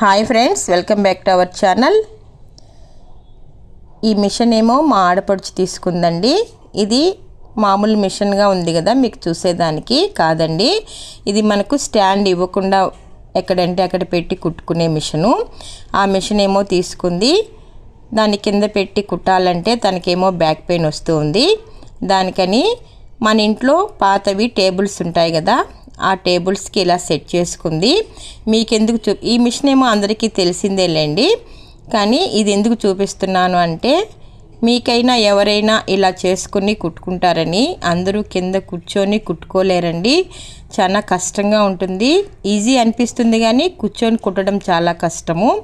Hi friends welcome back to our channel. ఈ machine ఏమో మా ఆడపడుచు తీసుకుందండి. ఇది మామూలు మిషన్గా ఉంది కదా మీకు చూసేదానికి కాదండి. ఇది మనకు స్టాండ్ ఇవ్వకుండా ఎక్కడంటే అక్కడ పెట్టి కుట్టుకునే మిషను. ఆ మిషన్ ఏమో తీసుకుంది. దాని కింద పెట్టి కుట్టాలంటే తనకేమో బ్యాక్ పెయిన్ వస్తుంది దానికని మన ఇంట్లో పాతవి టేబుల్స్ ఉంటాయి కదా ఆ టేబుల్స్కి ఇలా సెట్ చేసుకుంది. మీకెందుకు చూ ఈ మిషన్ ఏమో అందరికీ తెలిసిందేలేండి. కానీ ఇది ఎందుకు చూపిస్తున్నాను అంటే మీకైనా ఎవరైనా ఇలా చేసుకుని కుట్టుకుంటారని అందరూ కింద కూర్చొని కుట్టుకోలేరండి. చాలా కష్టంగా ఉంటుంది. ఈజీ అనిపిస్తుంది కానీ కూర్చొని కుట్టడం చాలా కష్టము.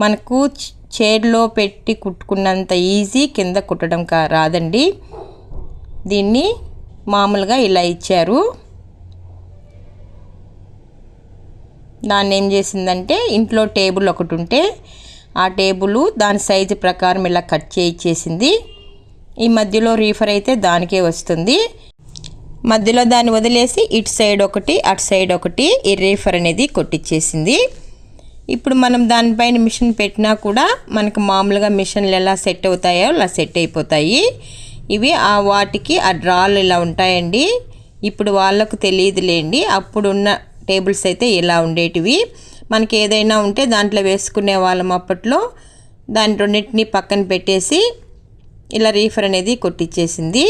మనకు చైర్లో పెట్టి కుట్టుకున్నంత ఈజీ కింద కుట్టడం కా రాదండి. దీన్ని మామూలుగా ఇలా ఇచ్చారు. దాన్ని ఏం చేసిందంటే ఇంట్లో టేబుల్ ఒకటి ఉంటే ఆ టేబుల్ దాని సైజు ప్రకారం ఇలా కట్ చేయించేసింది ఈ మధ్యలో రీఫర్ అయితే దానికే వస్తుంది. మధ్యలో దాన్ని వదిలేసి ఇటు సైడ్ ఒకటి అటు సైడ్ ఒకటి ఈ రీఫర్ అనేది కొట్టించేసింది ఇప్పుడు మనం దానిపైన మిషన్ పెట్టినా కూడా మనకు మామూలుగా మిషన్లు ఎలా సెట్ అవుతాయో అలా సెట్ అయిపోతాయి. ఇవి ఆ వాటికి ఆ డ్రాలు ఇలా ఉంటాయండి. ఇప్పుడు వాళ్ళకు తెలియదులేండి. అప్పుడున్న టేబుల్స్ అయితే ఇలా ఉండేటివి. మనకి ఏదైనా ఉంటే దాంట్లో వేసుకునే వాళ్ళం అప్పట్లో. దాని రెండింటిని పక్కన పెట్టేసి ఇలా రీఫర్ అనేది కొట్టించేసింది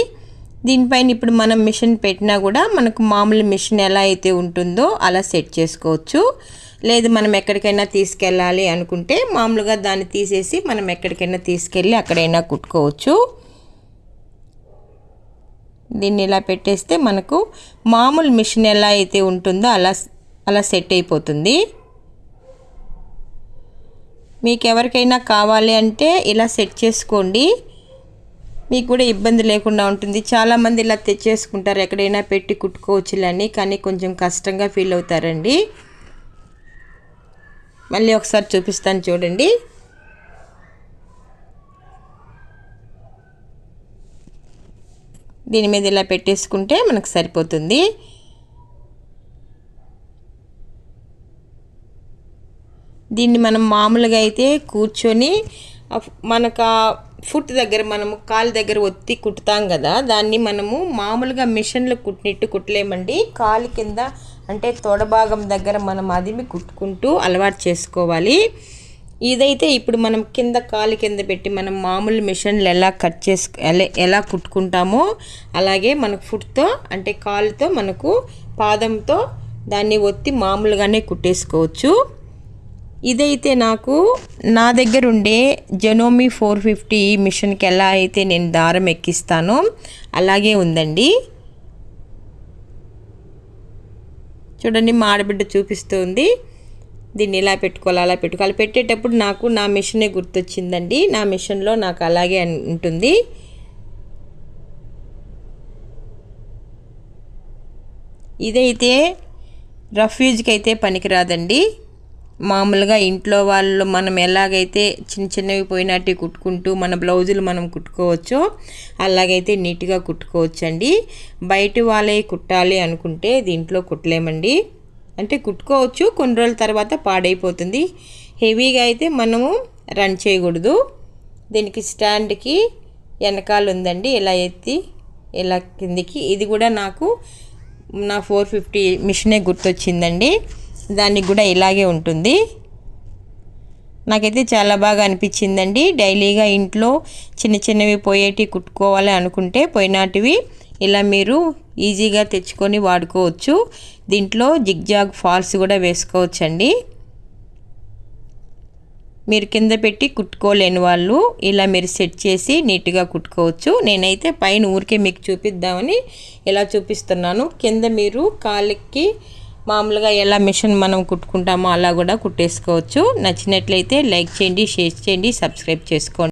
దీనిపైన ఇప్పుడు మనం మిషన్ పెట్టినా కూడా మనకు మామూలు మిషన్ ఎలా అయితే ఉంటుందో అలా సెట్ చేసుకోవచ్చు. లేదు మనం ఎక్కడికైనా తీసుకెళ్ళాలి అనుకుంటే మామూలుగా దాన్ని తీసేసి మనం ఎక్కడికైనా తీసుకెళ్ళి అక్కడైనా కుట్టుకోవచ్చు. దీన్ని ఇలా పెట్టేస్తే మనకు మామూలు మిషన్ ఎలా అయితే ఉంటుందో అలా అలా సెట్ అయిపోతుంది. మీకు ఎవరికైనా కావాలి అంటే ఇలా సెట్ చేసుకోండి. మీకు కూడా ఇబ్బంది లేకుండా ఉంటుంది. చాలామంది ఇలా తెచ్చేసుకుంటారు. ఎక్కడైనా పెట్టి కుట్టుకోవచ్చులని కానీ కొంచెం కష్టంగా ఫీల్ అవుతారండి. మళ్ళీ ఒకసారి చూపిస్తాను చూడండి. దీని మీద ఇలా పెట్టేసుకుంటే మనకు సరిపోతుంది. దీన్ని మనం మామూలుగా అయితే కూర్చొని మనకు ఫుట్ దగ్గర మనము కాలు దగ్గర ఒత్తి కుట్టుతాం కదా దాన్ని మనము మామూలుగా మిషన్లో కుట్టినట్టు కుట్టలేమండి. కాలు కింద అంటే తొడభాగం దగ్గర మనం అదిమి కుట్టుకుంటూ అలవాటు చేసుకోవాలి. ఇదైతే ఇప్పుడు మనం కింద కాలు కింద పెట్టి మనం మామూలు మిషన్లు ఎలా కట్ చేసుకు ఎలా కుట్టుకుంటామో అలాగే మనకు ఫుట్తో అంటే కాలుతో మనకు పాదంతో దాన్ని ఒత్తి మామూలుగానే కుట్టేసుకోవచ్చు. ఇదైతే నాకు నా దగ్గర ఉండే జెనోమి ఫోర్ ఫిఫ్టీ మిషన్కి ఎలా అయితే నేను దారం ఎక్కిస్తానో అలాగే ఉందండి. చూడండి మా ఆడబిడ్డ చూపిస్తుంది. దీన్ని ఇలా పెట్టుకోవాలి అలా పెట్టుకోవాలి. పెట్టేటప్పుడు నాకు నా మిషనే గుర్తొచ్చిందండి. నా మిషన్లో నాకు అలాగే ఉంటుంది. ఇదైతే రఫ్యూజ్కి అయితే పనికిరాదండి. మామూలుగా ఇంట్లో వాళ్ళు మనం ఎలాగైతే చిన్న చిన్నవి పోయినట్టు కుట్టుకుంటూ మన బ్లౌజులు మనం కుట్టుకోవచ్చో అలాగైతే నీట్గా కుట్టుకోవచ్చండి. బయట వాళ్ళే కుట్టాలి అనుకుంటే దీంట్లో కుట్టలేమండి. అంటే కుట్టుకోవచ్చు కొన్ని రోజుల తర్వాత పాడైపోతుంది. హెవీగా అయితే మనము రన్ చేయకూడదు. దీనికి స్టాండ్కి వెనకాల ఉందండి ఇలా ఎత్తి ఇలా కిందికి. ఇది కూడా నాకు నా ఫోర్ ఫిఫ్టీ మిషనే గుర్తొచ్చిందండి. దానికి కూడా ఇలాగే ఉంటుంది. నాకైతే చాలా బాగా అనిపించిందండి. డైలీగా ఇంట్లో చిన్న చిన్నవి పోయేటి కుట్టుకోవాలి అనుకుంటే పోయినాటివి ఇలా మీరు ఈజీగా తెచ్చుకొని వాడుకోవచ్చు. దీంట్లో జిగ్జాగ్ ఫాల్స్ కూడా వేసుకోవచ్చండి. మీరు కింద పెట్టి కుట్టుకోలేని వాళ్ళు ఇలా మీరు సెట్ చేసి నీట్గా కుట్టుకోవచ్చు. నేనైతే పైన ఊరికే మీకు చూపిద్దామని ఇలా చూపిస్తున్నాను. కింద మీరు కాళ్ళకి మామూలుగా ఎలా మిషన్ మనం కుట్టుకుంటామో అలా కూడా కుట్టేసుకోవచ్చు. నచ్చినట్లయితే లైక్ చేయండి షేర్ చేయండి సబ్స్క్రైబ్ చేసుకోండి.